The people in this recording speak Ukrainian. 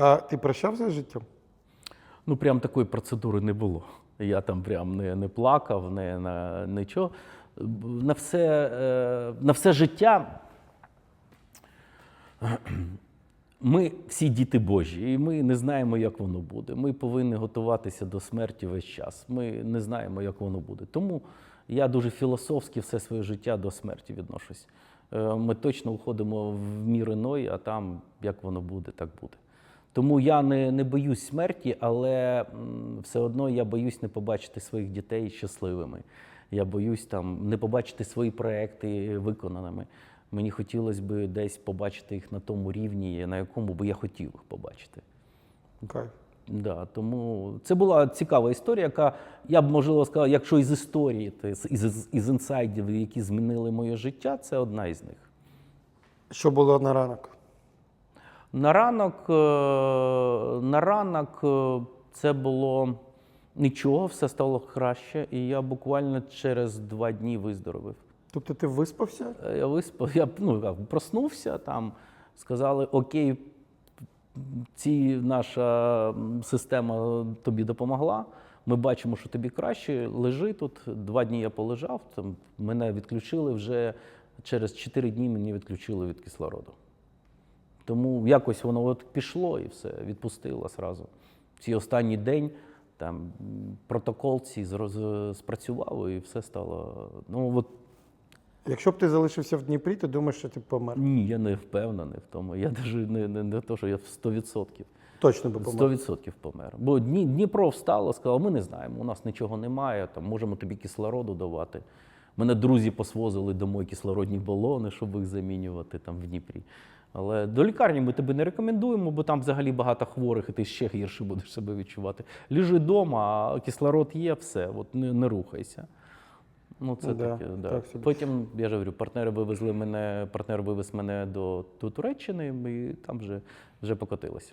А ти прощався з життям? Ну, прям такої процедури не було. Я там прям не, не плакав, не на нічого. На все, е, на все життя ми всі діти Божі, і ми не знаємо, як воно буде. Ми повинні готуватися до смерті весь час. Ми не знаємо, як воно буде. Тому я дуже філософськи все своє життя до смерті відношусь. Е, Ми точно уходимо в мір іной, а там як воно буде, так буде. Тому я не, не боюсь смерті, але все одно я боюсь не побачити своїх дітей щасливими. Я боюсь там не побачити свої проекти виконаними. Мені хотілося б десь побачити їх на тому рівні, на якому би я хотів їх побачити. Кайф. Да, тому це була цікава історія, яка я б можливо сказав, якщо із історії, то із, із, із інсайдів, які змінили моє життя, це одна із них. Що було на ранок? На ранок, е, на ранок е, це було нічого, все стало краще, і я буквально через два дні виздоровив. Тобто ти виспався? Е, Я виспав, я ну, як, проснувся, там сказали, окей, ці наша система тобі допомогла. Ми бачимо, що тобі краще. Лежи тут. Два дні я полежав. Там мене відключили вже через 4 дні мені відключили від кислороду. Тому якось воно от пішло і все, відпустило зразу. Цей останній день там протокол цей спрацював і все стало. Ну от Якщо б ти залишився в Дніпрі, ти думаєш, що ти помер. ні, я не впевнений в тому. Я навіть не, не, не то, що я в 100%. Точно би помер. 100% помер. Бо Дні- Дніпро встало, сказало, ми не знаємо, у нас нічого немає, там, можемо тобі кислороду давати. Мене друзі посвозили домой кислородні балони, щоб їх замінювати там в Дніпрі. Але до лікарні ми тебе не рекомендуємо, бо там взагалі багато хворих, і ти ще гірше будеш себе відчувати. Лежи вдома, а кислород є, все, от не, не рухайся. Ну, це Да, таке, да. так собі. Потім, я ж говорю, партнери вивезли мене, партнер вивез мене до, до Туреччини, і там вже, вже покотилося.